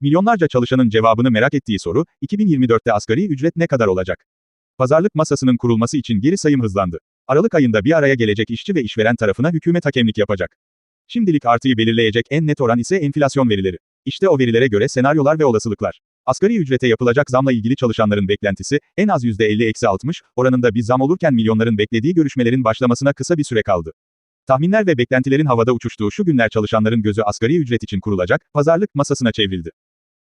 Milyonlarca çalışanın cevabını merak ettiği soru, 2024'te asgari ücret ne kadar olacak? Pazarlık masasının kurulması için geri sayım hızlandı. Aralık ayında bir araya gelecek işçi ve işveren tarafına hükümet hakemlik yapacak. Şimdilik artıyı belirleyecek en net oran ise enflasyon verileri. İşte o verilere göre senaryolar ve olasılıklar. Asgari ücrete yapılacak zamla ilgili çalışanların beklentisi, en az %50-60 oranında bir zam olurken milyonların beklediği görüşmelerin başlamasına kısa bir süre kaldı. Tahminler ve beklentilerin havada uçuştuğu şu günler çalışanların gözü asgari ücret için kurulacak, pazarlık masasına çevrildi.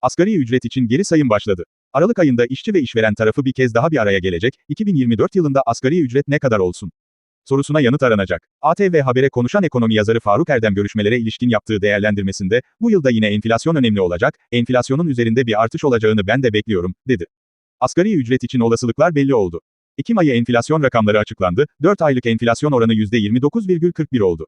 Asgari ücret için geri sayım başladı. Aralık ayında işçi ve işveren tarafı bir kez daha bir araya gelecek, 2024 yılında asgari ücret ne kadar olsun? sorusuna yanıt aranacak. ATV Haber'e konuşan ekonomi yazarı Faruk Erdem görüşmelere ilişkin yaptığı değerlendirmesinde, bu yılda yine enflasyon önemli olacak, enflasyonun üzerinde bir artış olacağını ben de bekliyorum, dedi. Asgari ücret için olasılıklar belli oldu. Ekim ayı enflasyon rakamları açıklandı, 4 aylık enflasyon oranı %29,41 oldu.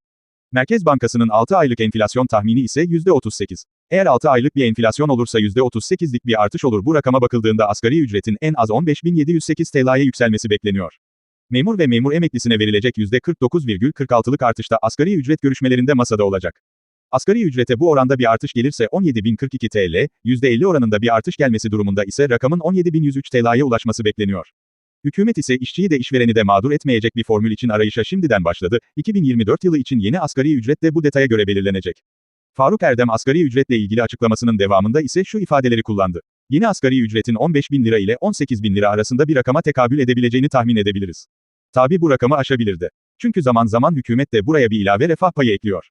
Merkez Bankası'nın 6 aylık enflasyon tahmini ise %38. Eğer 6 aylık bir enflasyon olursa %38'lik bir artış olur bu rakama bakıldığında asgari ücretin en az 15.708 TL'ye yükselmesi bekleniyor. Memur ve memur emeklisine verilecek %49,46'lık artışta asgari ücret görüşmelerinde masada olacak. Asgari ücrete bu oranda bir artış gelirse 17.042 TL, %50 oranında bir artış gelmesi durumunda ise rakamın 17.103 TL'ye ulaşması bekleniyor. Hükümet ise işçiyi de işvereni de mağdur etmeyecek bir formül için arayışa şimdiden başladı, 2024 yılı için yeni asgari ücret de bu detaya göre belirlenecek. Faruk Erdem asgari ücretle ilgili açıklamasının devamında ise şu ifadeleri kullandı. Yeni asgari ücretin 15 bin lira ile 18 bin lira arasında bir rakama tekabül edebileceğini tahmin edebiliriz. Tabi bu rakamı aşabilir de. Çünkü zaman zaman hükümet de buraya bir ilave refah payı ekliyor.